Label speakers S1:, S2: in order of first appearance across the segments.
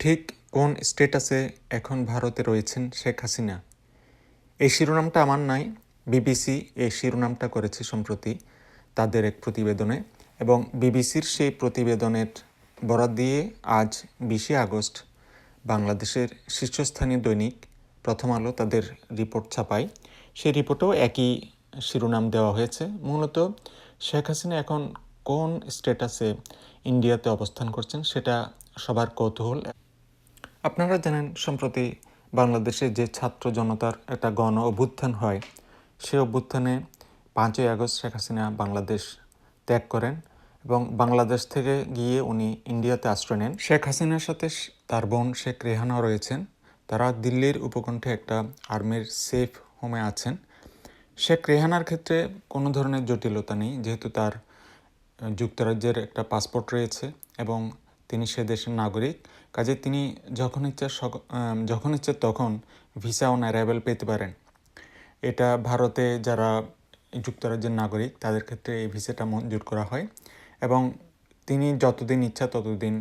S1: ঠিক কোন স্টেটাসে এখন ভারতে রয়েছেন শেখ হাসিনা? এই শিরোনামটা আমার নাই। বিবিসি এই শিরোনামটা করেছে সম্প্রতি তাদের এক প্রতিবেদনে এবং বিবিসির সেই প্রতিবেদনের বরাত দিয়ে আজ বিশে আগস্ট বাংলাদেশের শীর্ষস্থানীয় দৈনিক প্রথম আলো তাদের রিপোর্ট ছাপায়। সেই রিপোর্টেও একই শিরোনাম দেওয়া হয়েছে। মূলত শেখ হাসিনা এখন কোন স্ট্যাটাসে ইন্ডিয়াতে অবস্থান করছেন সেটা সবার কৌতূহল। আপনারা জানেন, সম্প্রতি বাংলাদেশে যে ছাত্র জনতার একটা গণ অভ্যুত্থান হয়, সে অভ্যুত্থানে পাঁচই আগস্ট শেখ হাসিনা বাংলাদেশ ত্যাগ করেন এবং বাংলাদেশ থেকে গিয়ে উনি ইন্ডিয়াতে আশ্রয় নেন। শেখ হাসিনার সাথে তার বোন শেখ রেহানাও রয়েছেন। তারা দিল্লির উপকণ্ঠে একটা আর্মির সেফ হোমে আছেন। শেখ রেহানার ক্ষেত্রে কোনো ধরনের জটিলতা নেই, যেহেতু তার যুক্তরাজ্যের একটা পাসপোর্ট রয়েছে এবং তিনি সে দেশের নাগরিক। কাজে তিনি যখন ইচ্ছা যখন ইচ্ছে তখন ভিসা অন অ্যারাইভেল পেতে পারেন। এটা ভারতে যারা যুক্তরাজ্যের নাগরিক, তাদের ক্ষেত্রে এই ভিসাটা মঞ্জুর করা হয় এবং তিনি যতদিন ইচ্ছা ততদিন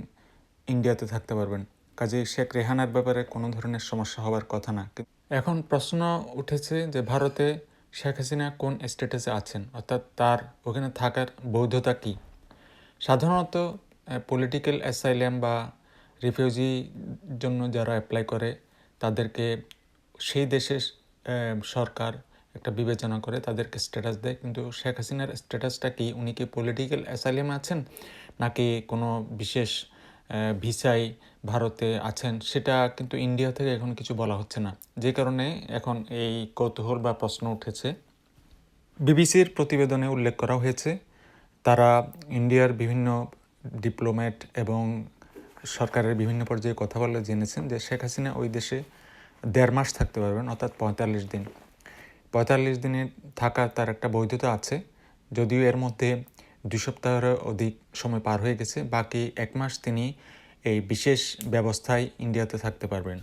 S1: ইন্ডিয়াতে থাকতে পারবেন। কাজে শেখ রেহানার ব্যাপারে কোনো ধরনের সমস্যা হওয়ার কথা না। এখন প্রশ্ন উঠেছে যে ভারতে শেখ হাসিনা কোন স্ট্যাটাসে আছেন? অর্থাৎ তার ওখানে থাকার বৈধতা কী? সাধারণত পলিটিক্যাল অ্যাসাইলাম বা রিফিউজি জন্য যারা অ্যাপ্লাই করে, তাদেরকে সেই দেশের সরকার একটা বিবেচনা করে তাদেরকে স্ট্যাটাস দেয়। কিন্তু শেখ হাসিনার স্ট্যাটাসটা কি? উনি কি পলিটিক্যাল অ্যাসাইলামে আছেন? নাকি কোনো বিশেষ ভিসাই ভারতে আছেন? সেটা কিন্তু ইন্ডিয়া থেকে এখন কিছু বলা হচ্ছে না। যে কারণে এখন এই কৌতূহল বা প্রশ্ন উঠেছে। বিবিসির প্রতিবেদনে উল্লেখ করা হয়েছে, তারা ইন্ডিয়ার বিভিন্ন ডিপ্লোম্যাট এবং সরকারের বিভিন্ন পর্যায়ে কথা বলে জেনেছেন যে শেখ হাসিনা ওই দেশে দেড় মাস থাকতে পারবেন, অর্থাৎ পঁয়তাল্লিশ দিন। পঁয়তাল্লিশ দিনে থাকা তার একটা বৈধতা আছে, যদিও এর মধ্যে দুই সপ্তাহের অধিক সময় পার হয়ে গেছে, বাকি এক মাস তিনি এই বিশেষ ব্যবস্থায় ইন্ডিয়াতে থাকতে পারবেন।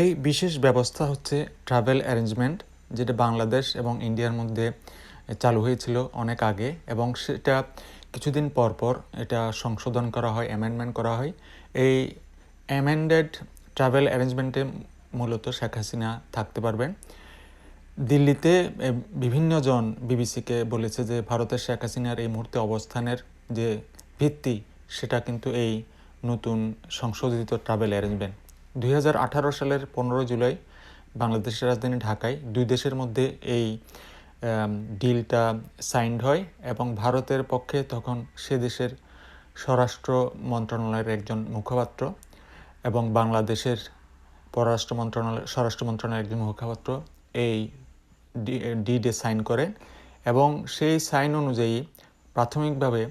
S1: এই বিশেষ ব্যবস্থা হচ্ছে ট্রাভেল অ্যারেঞ্জমেন্ট, যেটা বাংলাদেশ এবং ইন্ডিয়ার মধ্যে চালু হয়েছিল অনেক আগে, এবং সেটা কিছুদিন পর পর এটা সংশোধন করা হয় অ্যামেন্ডমেন্ট করা হয়। এই অ্যামেন্ডেড ট্রাভেল অ্যারেঞ্জমেন্টে মূলত শেখ হাসিনা থাকতে পারবেন। দিল্লিতে বিভিন্ন জন বিবিসিকে বলেছে যে ভারতের শেখ হাসিনার এই মুহূর্তে অবস্থানের যে ভিত্তি, সেটা কিন্তু এই নতুন সংশোধিত ট্রাভেল অ্যারেঞ্জমেন্ট দুই হাজার আঠারো সালের পনেরো জুলাই বাংলাদেশের রাজধানী ঢাকায় দুই দেশের মধ্যে এই ডিলটা সাইন্ড হয় এবং ভারতের পক্ষে তখন সে দেশের স্বরাষ্ট্র মন্ত্রণালয়ের একজন মুখপাত্র এবং বাংলাদেশের পররাষ্ট্র মন্ত্রণালয়, স্বরাষ্ট্র মন্ত্রণালয়ের একজন মুখপাত্র এই ডিডে সাইন করেন এবং সেই সাইন অনুযায়ী প্রাথমিকভাবে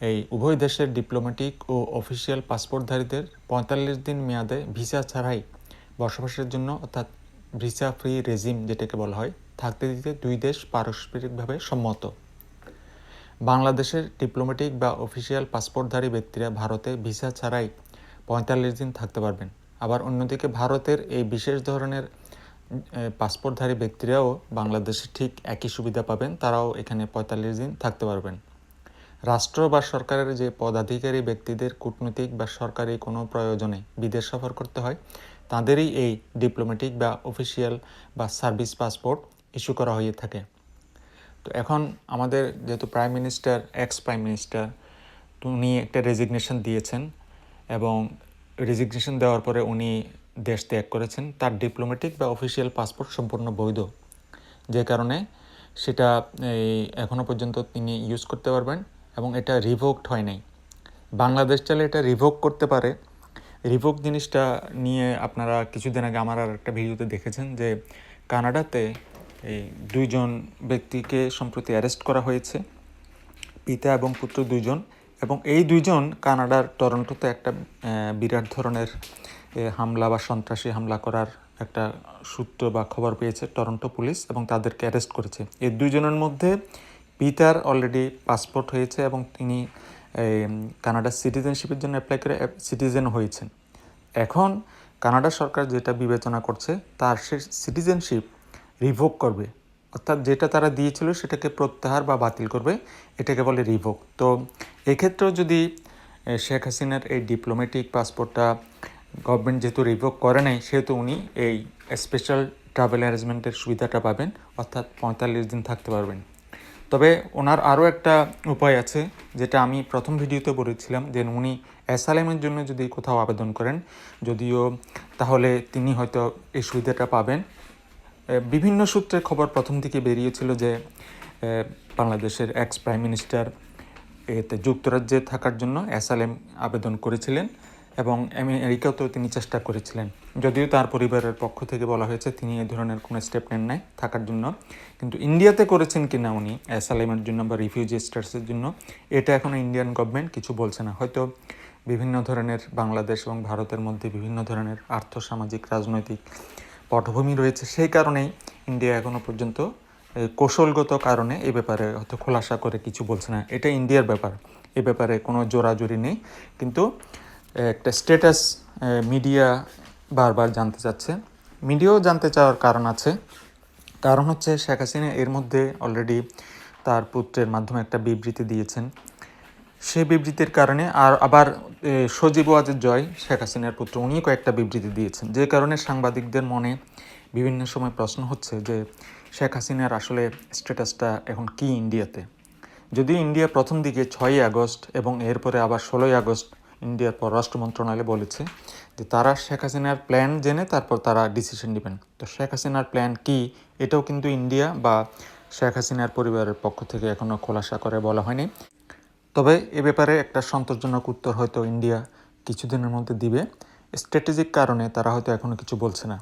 S1: এই উভয় দেশের ডিপ্লোম্যাটিক ও অফিসিয়াল পাসপোর্টধারীদের পঁয়তাল্লিশ দিন মেয়াদে ভিসা ছাড়াই বসবাসের জন্য অর্থাৎ ভিসা ফ্রি রেজিম যেটাকে বলা হয় থাকতে দিতে দুই দেশ পারস্পরিকভাবে সম্মত। বাংলাদেশের ডিপ্লোম্যাটিক বা অফিসিয়াল পাসপোর্টধারী ব্যক্তিরা ভারতে ভিসা ছাড়াই পঁয়তাল্লিশ দিন থাকতে পারবেন। আবার অন্যদিকে ভারতের এই বিশেষ ধরনের পাসপোর্টধারী ব্যক্তিরাও বাংলাদেশে ঠিক একই সুবিধা পাবেন, তারাও এখানে পঁয়তাল্লিশ দিন থাকতে পারবেন। রাষ্ট্র বা সরকারের যে পদাধিকারী ব্যক্তিদের কূটনৈতিক বা সরকারি কোনো প্রয়োজনে বিদেশ সফর করতে হয়, তাদেরই এই ডিপ্লোম্যাটিক বা অফিসিয়াল বা সার্ভিস পাসপোর্ট ইস্যু করা হয়ে থাকে। তো এখন আমাদের যেহেতু prime minister ex prime minister উনি একটা রেজিগনেশন দিয়েছেন এবং রেজিগনেশন দেওয়ার পরে উনি দেশ ত্যাগ করেছেন। তার ডিপ্লোম্যাটিক বা অফিসিয়াল পাসপোর্ট সম্পূর্ণ বৈধ। যে কারণে সেটা, এই এখনও পর্যন্ত তিনি ইউজ করতে পারবেন এবং এটা রিভোকড হয় নাই। বাংলাদেশ চালে এটা রিভোক করতে পারে। রিভোক জিনিসটা নিয়ে আপনারা কিছুদিন আগে আমার আর একটা ভিডিওতে দেখেছেন যে কানাডাতে এই দুইজন ব্যক্তিকে সম্প্রতি অ্যারেস্ট করা হয়েছে, পিতা এবং পুত্র দুইজন, এবং এই দুইজন কানাডার টরন্টোতে একটা বিরাট ধরনের হামলা বা সন্ত্রাসী হামলা করার একটা সূত্র বা খবর পেয়েছে টরন্টো পুলিশ এবং তাদেরকে অ্যারেস্ট করেছে। এই দুইজনের মধ্যে পিতার অলরেডি পাসপোর্ট হয়েছে এবং তিনি কানাডার সিটিজেনশিপের জন্য অ্যাপ্লাই করে সিটিজেন হয়েছেন। এখন কানাডা সরকার যেটা বিবেচনা করছে, তার সে সিটিজেনশিপ রিভোক করবে। অর্থাৎ যেটা তারা দিয়েছিল সেটাকে প্রত্যাহার বা বাতিল করবে, এটাকে বলে রিভোক তো এক্ষেত্রেও যদি শেখ হাসিনার এই ডিপ্লোম্যাটিক পাসপোর্টটা গভর্নমেন্ট যেহেতু রিভোক করে নাই, সেহেতু উনি এই স্পেশাল ট্রাভেল অ্যারেঞ্জমেন্টের সুবিধাটা পাবেন, অর্থাৎ পঁয়তাল্লিশ দিন থাকতে পারবেন। তবে ওনার আরও একটা উপায় আছে, যেটা আমি প্রথম ভিডিওতে বলেছিলাম, যে উনি অ্যাসাইলামের জন্য যদি কোথাও আবেদন করেন, যদিও তাহলে তিনি হয়তো এই সুবিধাটা পাবেন। বিভিন্ন সূত্রে খবর প্রথম থেকে বেরিয়েছিল যে বাংলাদেশের এক্স প্রাইম মিনিস্টার এতে যুক্তরাজ্যে থাকার জন্য অ্যাসালেম আবেদন করেছিলেন এবং আমেরিকাতেও তিনি চেষ্টা করেছিলেন। যদিও তার পরিবারের পক্ষ থেকে বলা হয়েছে, তিনি এই ধরনের কোনো স্টেপ নেন নাই থাকার জন্য। কিন্তু ইন্ডিয়াতে করেছেন কি না উনি অ্যাসালেমের জন্য বা রিফিউজি স্ট্যাটাসের জন্য, এটা এখনও ইন্ডিয়ান গভর্নমেন্ট কিছু বলছে না। হয়তো বিভিন্ন ধরনের বাংলাদেশ এবং ভারতের মধ্যে বিভিন্ন ধরনের আর্থসামাজিক, রাজনৈতিক পটভূমি রয়েছে, সেই কারণেই ইন্ডিয়া এখনও পর্যন্ত কৌশলগত কারণে এ ব্যাপারে হয়তো খোলাসা করে কিছু বলছে না। এটা ইন্ডিয়ার ব্যাপার, এ ব্যাপারে কোনো জোরাজুরি নেই। কিন্তু একটা স্ট্যাটাস মিডিয়া বারবার জানতে চাচ্ছে। মিডিয়াও জানতে চাওয়ার কারণ আছে। কারণ হচ্ছে শেখ হাসিনা এর মধ্যে অলরেডি তার পুত্রের মাধ্যমে একটা বিবৃতি দিয়েছেন। সেই বিবৃতির কারণে আর আবার সজীব ওয়াজের জয়, শেখ হাসিনার পুত্র উনি কয়েকটা বিবৃতি দিয়েছেন। যে কারণে সাংবাদিকদের মনে বিভিন্ন সময় প্রশ্ন হচ্ছে যে, শেখ হাসিনার আসলে স্ট্যাটাসটা এখন কি ইন্ডিয়াতে? যদিও ইন্ডিয়া প্রথম দিকে ছয়ই আগস্ট এবং এরপরে আবার ষোলোই আগস্ট ইন্ডিয়ার পররাষ্ট্র মন্ত্রণালয় বলেছে যে, তারা শেখ হাসিনার প্ল্যান জেনে তারপর তারা ডিসিশন নেবেন। তো শেখ হাসিনার প্ল্যান কি, এটাও কিন্তু ইন্ডিয়া বা শেখ হাসিনার পরিবারের পক্ষ থেকে এখনও খোলাসা করে বলা হয়নি। তবে এ ব্যাপারে একটা সন্তোষজনক উত্তর হয়তো ইন্ডিয়া কিছুদিনের মধ্যে দিবে। স্ট্র্যাটেজিক কারণে তারা হয়তো এখনও কিছু বলছে না।